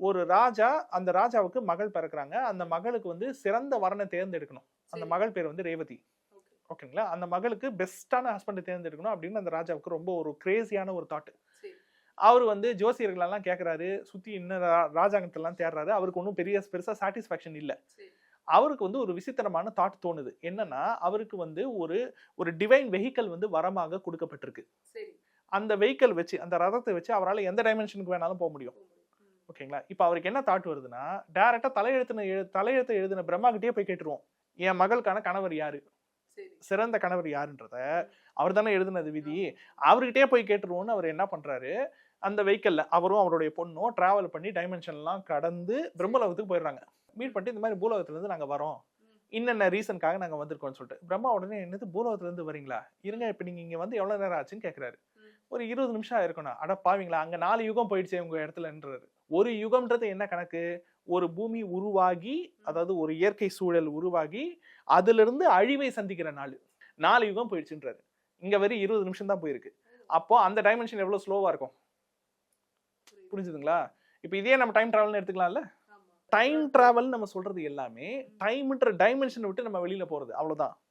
ஒரு ராஜா அந்த ராஜாவுக்கு மகள் பிறக்குறாங்க. அந்த மகளுக்கு வந்து சிறந்த வரனை தேர்ந்தெடுக்கணும். அந்த. மகள் பேர் வந்து ரேவதி. ஓகேங்களா? அந்த மகளுக்கு பெஸ்ட்டான ஹஸ்பண்டை தேர்ந்தெடுக்கணும் அப்படின்னு அந்த ராஜாவுக்கு ரொம்ப ஒரு கிரேசியான ஒரு தாட் சரி. அவர் வந்து ஜோசியர்களெல்லாம் கேட்குறாரு சுற்றி இன்னும் ராஜாங்கத்தெல்லாம் தேடுறாரு அவருக்கு ஒன்றும் பெரிய பெருசாக சாட்டிஸ்ஃபேக்ஷன் இல்லை. அவருக்கு வந்து ஒரு விசித்திரமான தாட் தோணுது. என்னன்னா அவருக்கு வந்து ஒரு ஒரு டிவைன் வெஹிக்கல் வந்து வரமாக கொடுக்கப்பட்டிருக்கு. அந்த வெஹிக்கல் வச்சு அந்த ரதத்தை வச்சு அவரால் எந்த டைமென்ஷனுக்கு வேணாலும் போக முடியும். ஓகேங்களா? இப்போ அவருக்கு என்ன தாட் வருதுன்னா டேரக்டா தலையெழுத்தின எழு- தலையெழுத்தை எழுதின பிரம்மா கிட்டே போய் கேட்டுருவோம். என் மகளுக்கான கணவர் யாரு? சிறந்த கணவர் யாருன்றத அவர் தானே எழுதினது விதி. அவர்கிட்டயே போய் கேட்டுருவோம்னு அவர் என்ன பண்றாரு? அந்த வெஹிக்கல்ல அவரும் அவருடைய பொண்ணும் டிராவல் பண்ணி டைமென்ஷன்லாம் கடந்து பிரம்மலோகத்துக்கு போயிடுறாங்க. மீட் பண்ணிட்டு இந்த மாதிரி பூலோகத்துல இருந்து நாங்க வரோம். இன்னென்ன ரீசனுக்காக நாங்க வந்திருக்கோம்னு சொல்லிட்டு. பிரம்மா உடனே என்னது பூலோகத்துல இருந்து வரீங்களா இருங்க இப்ப நீங்க இங்க வந்து எவ்வளவு நேரம் ஆச்சுன்னு கேக்குறாரு. ம். ஒரு இருபது நிமிஷம் ஆயிருக்கணும். அட பாவீங்களா அங்க நாலு யுகம் போயிடுச்சு உங்க இடத்துலன்றாரு. ஒரு யுகம்ன்றது என்ன கணக்கு? ஒரு பூமி உருவாகி அதாவது ஒரு இயற்கை சூழல் உருவாகி அதுல இருந்து அழிவை சந்திக்கிற நாள். நாலு யுகம் போயிடுச்சுன்றாரு. இங்க வெறும் இருபது நிமிஷம் தான் போயிருக்கு. அப்போ அந்த டைமென்ஷன் எவ்வளவு ஸ்லோவா இருக்கும். புரிஞ்சுதுங்களா? இப்போ இதே நம்ம டைம் டிராவல்னு எடுத்துக்கலாம்ல. டைம் டிராவல் நம்ம சொல்றது எல்லாமே டைம்ன்ற டைமென்ஷனை விட்டு நம்ம வெளியில போறது. அவ்வளவுதான்.